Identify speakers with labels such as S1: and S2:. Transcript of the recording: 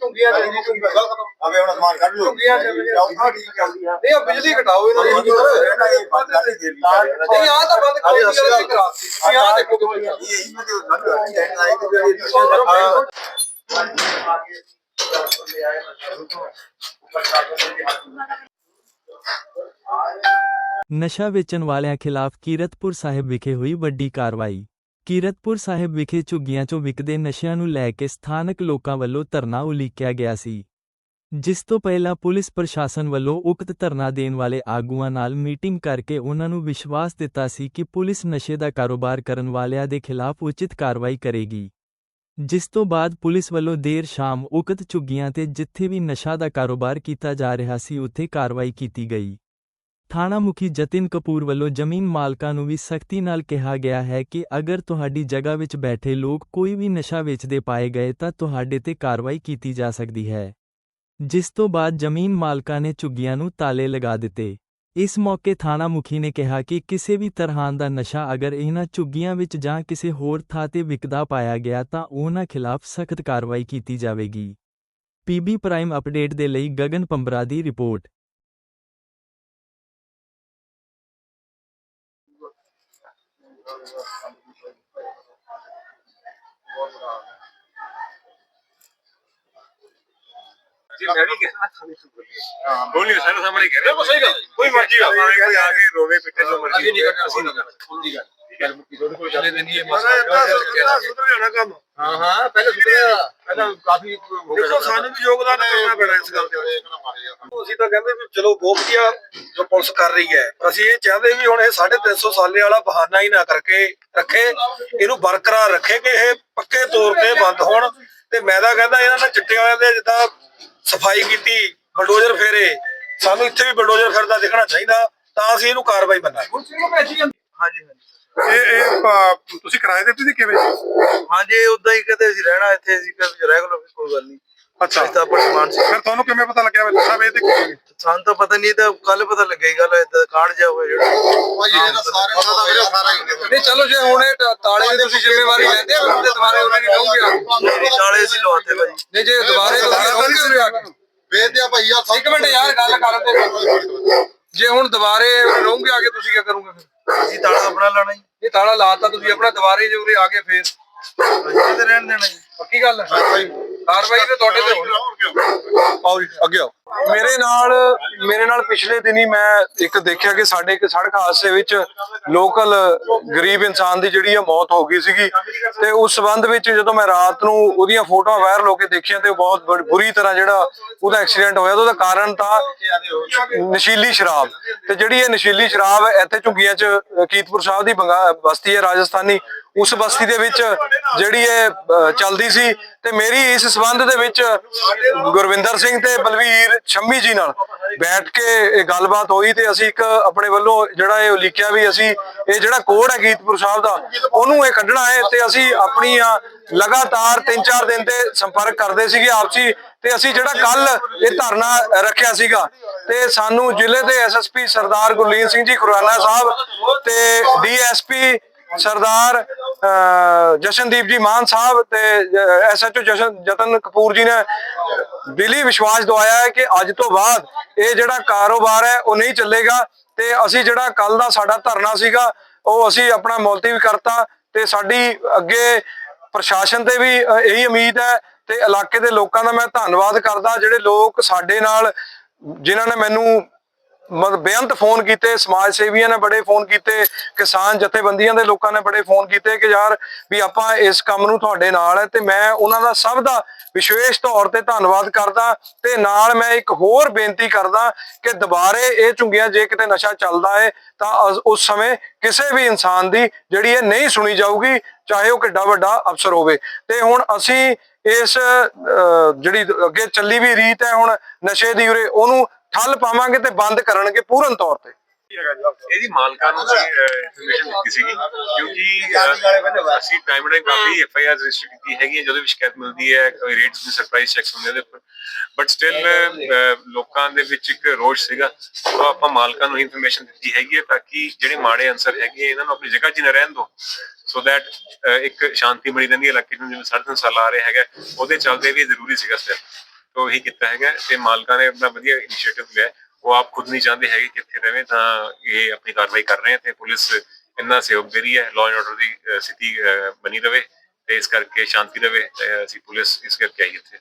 S1: ਚੁੰਗੀਆਂ ਦੇ ਜੀ ਕੋਈ
S2: ਗੱਲ ਖਤਮ ਅਵੇ ਹੁਣ ਸਮਾਨ ਕੱਢ ਲਓ
S1: ਚੁੰਗੀਆਂ ਦੇ
S2: ਆ ਠੀਕ ਚੱਲਦੀ ਆ
S1: ਨਹੀਂ ਆ ਬਿਜਲੀ ਘਟਾਓ ਇਹਨਾਂ ਦੀ ਨਹੀਂ ਆ ਤਾਂ ਬੰਦ ਕਰੋ ਅਸੀਂ ਕਰਾਤੀ ਆ ਦੇਖੋ ਕਿਵੇਂ
S2: ਇਹ ਇਹਨਾਂ ਦੇ ਨਾਲ ਆਈ ਤੇ ਇਹ
S3: ਨਸ਼ਾ ਵੇਚਣ ਵਾਲਿਆਂ ਖਿਲਾਫ ਕੀਰਤਪੁਰ ਸਾਹਿਬ ਵਿਖੇ ਹੋਈ ਵੱਡੀ ਕਾਰਵਾਈ। ਕੀਰਤਪੁਰ ਸਾਹਿਬ ਵਿਖੇ ਝੁੱਗੀਆਂ 'ਚੋਂ ਵਿਕਦੇ ਨਸ਼ਿਆਂ ਨੂੰ ਲੈ ਕੇ ਸਥਾਨਕ ਲੋਕਾਂ ਵੱਲੋਂ ਧਰਨਾ ਉਲੀਕਿਆ ਗਿਆ ਸੀ। ਜਿਸ ਤੋਂ ਪਹਿਲਾਂ ਪੁਲਿਸ ਪ੍ਰਸ਼ਾਸਨ ਵੱਲੋਂ ਉਕਤ ਧਰਨਾ ਦੇਣ ਵਾਲੇ ਆਗੂਆਂ ਨਾਲ ਮੀਟਿੰਗ ਕਰਕੇ ਉਹਨਾਂ ਨੂੰ ਵਿਸ਼ਵਾਸ ਦਿੱਤਾ ਸੀ ਕਿ ਪੁਲਿਸ ਨਸ਼ੇ ਦਾ ਕਾਰੋਬਾਰ ਕਰਨ ਵਾਲਿਆਂ ਦੇ ਖਿਲਾਫ ਉਚਿਤ ਕਾਰਵਾਈ ਕਰੇਗੀ। ਜਿਸ ਤੋਂ ਬਾਅਦ ਪੁਲਿਸ ਵੱਲੋਂ ਦੇਰ ਸ਼ਾਮ ਉਕਤ ਝੁੱਗੀਆਂ ਤੇ ਜਿੱਥੇ ਵੀ ਨਸ਼ਾ ਦਾ ਕਾਰੋਬਾਰ ਕੀਤਾ ਜਾ ਰਿਹਾ ਸੀ, ਉੱਥੇ ਕਾਰਵਾਈ ਕੀਤੀ ਗਈ। ਥਾਣਾ ਮੁਖੀ ਜਤਿਨ ਕਪੂਰ ਵੱਲੋਂ ਜ਼ਮੀਨ ਮਾਲਕਾਂ ਨੂੰ ਵੀ ਸਖਤੀ ਨਾਲ ਕਿਹਾ ਗਿਆ ਹੈ ਕਿ ਅਗਰ ਤੁਹਾਡੀ ਜਗ੍ਹਾ ਵਿੱਚ ਬੈਠੇ ਲੋਕ ਕੋਈ ਵੀ ਨਸ਼ਾ ਵੇਚਦੇ ਪਾਏ ਗਏ ਤਾਂ ਤੁਹਾਡੇ ਤੇ ਕਾਰਵਾਈ ਕੀਤੀ ਜਾ ਸਕਦੀ ਹੈ। ਜਿਸ ਤੋਂ ਬਾਅਦ ਜ਼ਮੀਨ ਮਾਲਕਾਂ ਨੇ ਝੁੱਗੀਆਂ ਨੂੰ ਤਾਲੇ ਲਗਾ ਦਿੱਤੇ। ਇਸ ਮੌਕੇ ਥਾਣਾ ਮੁਖੀ ਨੇ ਕਿਹਾ ਕਿ ਕਿਸੇ ਵੀ ਤਰ੍ਹਾਂ ਦਾ ਨਸ਼ਾ ਅਗਰ ਇਹਨਾਂ ਝੁੱਗੀਆਂ ਵਿੱਚ ਜਾਂ ਕਿਸੇ ਹੋਰ ਥਾਂ ਤੇ ਵਿਕਦਾ ਪਾਇਆ ਗਿਆ ਤਾਂ ਉਹਨਾਂ ਖਿਲਾਫ ਸਖਤ ਕਾਰਵਾਈ ਕੀਤੀ ਜਾਵੇਗੀ। ਪੀਬੀ ਪ੍ਰਾਈਮ ਅਪਡੇਟ ਦੇ ਲਈ ਗਗਨ ਪੰਬਰਾ ਦੀ ਰਿਪੋਰਟ।
S1: ਜੀ ਮੈਂ ਵੀ ਕਹਿਣਾ
S2: ਹਾਂ
S4: ਬੋਲੀਏ ਸਾਰੇ ਸਾਹਮਣੇ ਕਹਿ ਰਹੇ
S1: ਬਿਲਕੁਲ ਸਹੀ ਗੱਲ ਹੈ।
S4: ਕੋਈ ਮਰਜ਼ੀ ਆ ਕੋਈ ਆ ਕੇ ਰੋਵੇ ਪਿੱਟੇ ਜੋ ਮਰਜ਼ੀ
S1: ਅਸੀਂ ਨਹੀਂ ਕਰਨਾ ਅਸੀਂ ਨਹੀਂ ਕਰਨਾ। ਹੁੰਦੀ ਗੱਲ। ਗੱਲ ਮੁੱਕੀ ਤੁਹਾਡੇ ਕੋਲ ਚੱਲੇ ਤੇ ਨਹੀਂ ਇਹ
S4: ਮਸਾ
S1: ਮਸਲਾ
S4: ਇतना ਸੁਧਰ ਜਾਣਾ ਕੰਮ।
S1: ਹਾਂ ਹਾਂ ਪਹਿਲੇ ਸੁਧਰਿਆ। ਪਹਿਲਾਂ ਕਾਫੀ ਹੋ ਗਿਆ
S4: ਦੇਖੋ ਸਾਨੂੰ ਵੀ ਯੋਗਦਾਨ ਕਰਨਾ ਪੈਣਾ ਇਸ ਗੱਲ ਤੇ। ਅਸੀਂ ਤਾਂ ਕਹਿੰਦੇ ਵੀ ਚਲੋ ਬਹੁਤ ਵਧੀਆ ਜੋ ਪੁਲਿਸ ਕਰ ਰਹੀ ਹੈ। ਅਸੀਂ ਇਹ ਚਾਹਦੇ ਵੀ ਹੁਣ ਇਹ 350 ਸਾਲੇ ਵਾਲਾ ਬਹਾਨਾ ਹੀ ਨਾ ਕਰਕੇ ਰੱਖੇ। ਇਹਨੂੰ ਬਰਕਰਾਰ ਰੱਖੇ ਕਿ ਇਹ ਪੱਕੇ ਤੌਰ ਤੇ ਬੰਦ ਹੋਣ। ਤੇ ਮੈਂ ਤਾਂ ਕਹਿੰਦਾ ਇਹਨਾਂ ਨੇ ਚਿੱਟੇ ਵਾਲਿਆਂ ਦੇ ਜਿੱਦਾਂ ਸਫ਼ਾਈ ਕੀਤੀ ਬਲਡੋਜ਼ਰ ਫੇਰੇ। ਸਾਨੂੰ ਇੱਥੇ ਵੀ ਬਲਡੋਜ਼ਰ ਫਿਰਦਾ ਦਿਖਣਾ ਚਾਹੀਦਾ ਤਾਂ ਅਸੀਂ ਇਹਨੂੰ ਕਾਰਵਾਈ
S1: ਜਾਂਦੀ
S4: ਹਾਂਜੀ ਇਹ ਇਹ ਤੁਸੀਂ ਕਿਰਾਏ ਤੇ ਤੁਸੀਂ ਕਿਵੇਂ
S5: ਹਾਂਜੀ ਉਦਾਂ ਹੀ ਕਹਿੰਦੇ ਅਸੀਂ ਰਹਿਣਾ ਇੱਥੇ ਅਸੀਂ ਰੈਗੂਲਰ ਕੋਈ ਗੱਲ ਨਹੀਂ।
S4: ਅੱਛਾ।
S5: ਅਸੀਂ ਤਾਂ ਆਪਣਾ ਸਮਾਨ ਸੀ।
S4: ਫਿਰ ਤੁਹਾਨੂੰ ਕਿਵੇਂ ਪਤਾ ਲੱਗਿਆ ਵੀ ਨਸ਼ਾ ਵੇਚਦੇ ਕਿਉਂ
S5: ਸਾਨੂੰ ਤਾਂ ਪਤਾ ਨਹੀਂ ਤਾਂ ਕੱਲ ਪਤਾ ਲੱਗੇਗਾ ਗੱਲ ਏਦਾਂ ਕਾਂਡ ਜਾ ਹੋਇਆ ਜਿਹੜਾ।
S2: ਭਾਈ ਇਹਦਾ ਸਾਰਿਆਂ ਨੂੰ ਪਤਾ ਸਾਰਾ ਹੀ
S1: ਨਹੀਂ ਚਲੋ ਜੇ ਹੁਣ ਇਹ ਟ- ਤਾਲੇ ਦੀ ਤੁਸੀਂ ਜ਼ਿੰਮੇਵਾਰੀ ਲੈਂਦੇ ਹੋ ਤੇ ਦੁਬਾਰੇ ਉਹਨਾਂ ਦੀ ਕਹੋਗੇ
S5: ਨਹੀਂ ਚਾਲੇ ਸੀ ਲਵਾਤੇ ਭਾਈ।
S1: ਨਹੀਂ ਜੇ ਦੁਬਾਰੇ ਤੁਸੀਂ ਕਹੋਗੇ ਉਰੇ ਆ ਕੇ
S2: ਵੇਚਦੇ ਆ ਭਾਈ ਯਾਰ
S1: ਇੱਕ ਮਿੰਟ ਯਾਰ ਗੱਲ ਕਰਨ ਦੇ। ਜੇ ਹੁਣ ਦੁਬਾਰੇ ਰਹੋਗੇ ਆ ਕੇ ਤੁਸੀਂ ਕੀ ਕਰੋਗੇ ਫਿਰ?
S5: ਅਸੀਂ ਤਾਲਾ ਆਪਣਾ ਲਾਣਾ ਜੀ।
S1: ਇਹ ਤਾਲਾ ਲਾਤਾ ਤੁਸੀਂ ਆਪਣਾ ਦੁਬਾਰੇ ਜੇ ਉਰੇ ਆ ਗਏ ਫੇਰ।
S5: ਅਸੀਂ ਤੇ ਰਹਿਣ ਦੇਣਾ ਜੀ।
S1: ਪੱਕੀ ਗੱਲ ਹੈ। ਕਾਰਵਾਈ ਤੇ ਤੁਹਾਡੇ ਤੇ ਹੋਣੀ।
S4: ਆਓ ਜੀ ਅੱਗੇ ਆਓ।
S6: ਮੇਰੇ ਨਾਲ ਮੇਰੇ ਨਾਲ ਪਿਛਲੇ ਦਿਨੀ ਮੈਂ ਇੱਕ ਦੇਖਿਆ ਕਿ ਸਾਡੇ ਇੱਕ ਸੜਕ ਹਾਦਸੇ ਵਿੱਚ ਲੋਕਲ ਗਰੀਬ ਇਨਸਾਨ ਦੀ ਜਿਹੜੀ ਆ ਮੌਤ ਹੋ ਗਈ ਸੀਗੀ। ਤੇ ਉਸ ਸਬੰਧ ਵਿੱਚ ਜਦੋਂ ਮੈਂ ਰਾਤ ਨੂੰ ਉਹਦੀਆਂ ਫੋਟੋਆਂ ਵਾਇਰਲ ਹੋ ਕੇ ਦੇਖੀਆਂ ਤੇ ਬਹੁਤ ਬੁਰੀ ਤਰ੍ਹਾਂ ਜਿਹੜਾ ਉਹਦਾ ਐਕਸੀਡੈਂਟ ਹੋਇਆ ਤੇ ਉਹਦਾ ਕਾਰਨ ਤਾਂ ਨਸ਼ੀਲੀ ਸ਼ਰਾਬ। ਤੇ ਜਿਹੜੀ ਇਹ ਨਸ਼ੀਲੀ ਸ਼ਰਾਬ ਇੱਥੇ ਝੁੰਗੀਆਂ 'ਚ ਅ, ਕੀਰਤਪੁਰ ਸਾਹਿਬ ਦੀ ਬੰਗਾ- ਬਸਤੀ ਹੈ ਰਾਜਸਥਾਨੀ ਉਸ ਬਸਤੀ ਦੇ ਵਿੱਚ ਜਿਹੜੀ ਇਹ ਚੱਲਦੀ ਸੀ ਤੇ ਮੇਰੀ ਇਸ ਸਬੰਧ ਦੇ ਵਿੱਚ ਗੁਰਵਿੰਦਰ ਸਿੰਘ ਤੇ ਬਲਵੀਰ ਸ਼ੰਮੀ ਜੀ ਨਾਲ ਬੈਠ ਕੇ ਇਹ ਗੱਲਬਾਤ ਹੋਈ ਤੇ ਅਸੀਂ ਇੱਕ ਆਪਣੇ ਵੱਲੋਂ ਜਿਹੜਾ ਇਹ ਲਿਖਿਆ ਵੀ ਅਸੀਂ, ਇਹ ਜਿਹੜਾ ਕੋਡ ਹੈ ਗੀਤਪੁਰ ਸਾਹਿਬ ਦਾ, ਉਹਨੂੰ ਇਹ ਕੱਢਣਾ ਹੈ ਤੇ ਅਸੀਂ ਆਪਣੀਆਂ ਲਗਾਤਾਰ 3-4 ਦਿਨ ਤੇ ਸੰਪਰਕ ਕਰਦੇ ਸੀਗੇ ਆਪਸੀ ਤੇ ਅਸੀਂ ਜਿਹੜਾ ਕੱਲ ਇਹ ਧਰਨਾ ਰੱਖਿਆ ਸੀਗਾ ਤੇ ਸਾਨੂੰ ਜ਼ਿਲ੍ਹੇ ਦੇ ਐਸਐਸਪੀ ਸਰਦਾਰ ਗੁਰਲੀਨ ਸਿੰਘ ਜੀ ਖੁਰਾਨਾ ਸਾਹਿਬ ਤੇ ਡੀਐਸਪੀ ਸਰਦਾਰ ਜਸ਼ਨਦੀਪ ਜੀ ਮਾਨ ਸਾਹਿਬ ਤੇ ਐਸਐਚਓ ਜਸ਼ਨ, ਜਤਨ ਕਪੂਰ ਜੀ ਨੇ ਦਿਲੀ ਵਿਸ਼ਵਾਸ ਦਵਾਇਆ ਹੈ ਕਿ ਅੱਜ ਤੋਂ ਬਾਅਦ ਇਹ ਜਿਹੜਾ ਕਾਰੋਬਾਰ ਹੈ, ਉਹ ਨਹੀਂ ਚੱਲੇਗਾ ਤੇ ਅਸੀਂ ਜਿਹੜਾ ਕੱਲ ਦਾ ਸਾਡਾ ਧਰਨਾ ਸੀਗਾ, ਉਹ ਅਸੀਂ ਆਪਣਾ ਮੁਲਤਵੀ ਕਰਤਾ ਤੇ ਸਾਡੀ ਅੱਗੇ ਪ੍ਰਸ਼ਾਸਨ ਤੇ ਵੀ ਇਹੀ ਉਮੀਦ ਹੈ ਤੇ ਇਲਾਕੇ ਦੇ ਲੋਕਾਂ ਦਾ ਮੈਂ ਧੰਨਵਾਦ ਕਰਦਾ ਜਿਹੜੇ ਲੋਕ ਸਾਡੇ ਨਾਲ, ਜਿਨ੍ਹਾਂ ਨੇ ਮੈਨੂੰ ਬੇਅੰਤ ਫੋਨ ਕੀਤੇ ਸਮਾਜ ਸੇਵੀਆਂ ਨੇ ਬੜੇ ਫੋਨ ਕੀਤੇ ਕਿਸਾਨ ਜਥੇਬੰਦੀਆਂ ਦੇ ਲੋਕਾਂ ਨੇ ਬੜੇ ਫੋਨ ਕੀਤੇ ਕਿ ਯਾਰ ਵੀ ਆਪਾਂ ਇਸ ਕੰਮ ਨੂੰ ਤੁਹਾਡੇ ਨਾਲ ਹੈ ਤੇ ਮੈਂ ਉਹਨਾਂ ਦਾ ਸਭ ਦਾ ਵਿਸ਼ੇਸ਼ ਤੌਰ ਤੇ ਧੰਨਵਾਦ ਕਰਦਾ ਤੇ ਨਾਲ ਮੈਂ ਇੱਕ ਹੋਰ ਬੇਨਤੀ ਕਰਦਾ ਕਿ ਦੁਬਾਰੇ ਇਹ ਝੁੰਗੀਆਂ ਜੇ ਕਿਤੇ ਨਸ਼ਾ ਚੱਲਦਾ ਹੈ ਤਾਂ ਅਸ- ਉਸ ਸਮੇਂ ਕਿਸੇ ਵੀ ਇਨਸਾਨ ਦੀ ਜਿਹੜੀ ਇਹ ਨਹੀਂ ਸੁਣੀ ਜਾਊਗੀ ਚਾਹੇ ਉਹ ਕਿੱਡਾ ਵੱਡਾ ਅਫਸਰ ਹੋਵੇ। ਤੇ ਹੁਣ ਅਸੀਂ ਇਸ ਅਹ, ਜਿਹੜੀ ਅੱਗੇ ਚੱਲੀ ਵੀ ਰੀਤ ਹੈ ਹੁਣ ਨਸ਼ੇ ਦੀ ਉਰੇ ਉਹਨੂੰ ਠੱਲ ਪਾਵਾਂਗੇ ਤੇ ਬੰਦ ਕਰਨਗੇ ਪੂਰਨ ਤੌਰ ਤੇ।
S7: ਇਹਦੀ ਮਾਲਕਾਂ ਨੂੰ ਇਨਫੋਰਮੇਸ਼ਨ ਦਿੱਤੀ ਸੀਗੀ, ਕਿਉਂਕਿ ਅਸੀਂ ਟਾਈਮ ਟਾਈਮ ਕਾਫੀ ਐਫ ਆਈ ਆਰ ਰਜਿਸਟਰ ਕੀਤੀ ਹੈਗੀ ਹੈ ਜਦੋਂ ਵੀ ਸ਼ਿਕਾਇਤ ਮਿਲਦੀ ਹੈ, ਕੋਈ ਰੇਟਸ ਦੀ ਸਰਪ੍ਰਾਈਜ਼ ਚੈਕਸ ਹੁੰਦੇ ਉਹਦੇ ਉੱਪਰ। ਬਟ ਸਟਿਲ ਲੋਕਾਂ ਦੇ ਵਿੱਚ ਇੱਕ ਰੋਸ਼ ਸੀਗਾ, ਉਹ ਆਪਾਂ ਮਾਲਕਾਂ ਨੂੰ ਇਨਫੋਰਮੇਸ਼ਨ ਦਿੱਤੀ ਹੈਗੀ ਹੈ ਤਾਂ ਕਿ ਜਿਹੜੇ ਮਾੜੇ ਅਨਸਰ ਹੈਗੇ ਇਹਨਾਂ ਨੂੰ ਆਪਣੀ ਜਗ੍ਹਾ 'ਚ ਨਾ ਰਹਿਣ ਦਿਓ ਸੋ ਦੈਟ ਇੱਕ ਸ਼ਾਂਤੀ ਬਣੀ ਰਹਿੰਦੀ ਹੈ, ਇਲਾਕੇ ਨੂੰ ਜਿਵੇਂ ਸਾਢੇ ਤਿੰਨ ਸਾਲ ਆ ਰਹੇ ਹੈਗਾ, ਉਹਦੇ ਚੱਲਦੇ ਵੀ ਜ਼ਰੂਰੀ ਸੀਗਾ ਸਟੈਪ ਤੋਂ ਇਹੀ ਕੀਤਾ ਹੈਗਾ ਤੇ ਮਾਲਕਾਂ ਨੇ ਆਪਣਾ ਵਧੀਆ ਇਨੀਸ਼ੀਏਟਿਵ ਲਿਆ। ਉਹ ਆਪ ਖੁਦ ਨਹੀਂ ਚਾਹੁੰਦੇ ਹੈਗੇ ਕਿ ਇੱਥੇ ਰਹੇ ਤਾਂ ਇਹ ਆਪਣੀ ਕਾਰਵਾਈ ਕਰ ਰਹੇ ਹੈ ਤੇ ਪੁਲਿਸ ਇੰਨਾ ਸਹਿਯੋਗ ਦੇ ਰਹੀ ਹੈ ਲਾਅ ਐਂਡ ਆਰਡਰ ਦੀ ਸਥਿਤੀ ਬਣੀ ਰਵੇ ਤੇ ਇਸ ਕਰਕੇ ਸ਼ਾਂਤੀ ਰਵੇ ਅਸੀਂ ਪੁਲਿਸ ਇਸ ਕਰਕੇ ਆਈ ਇੱਥੇ।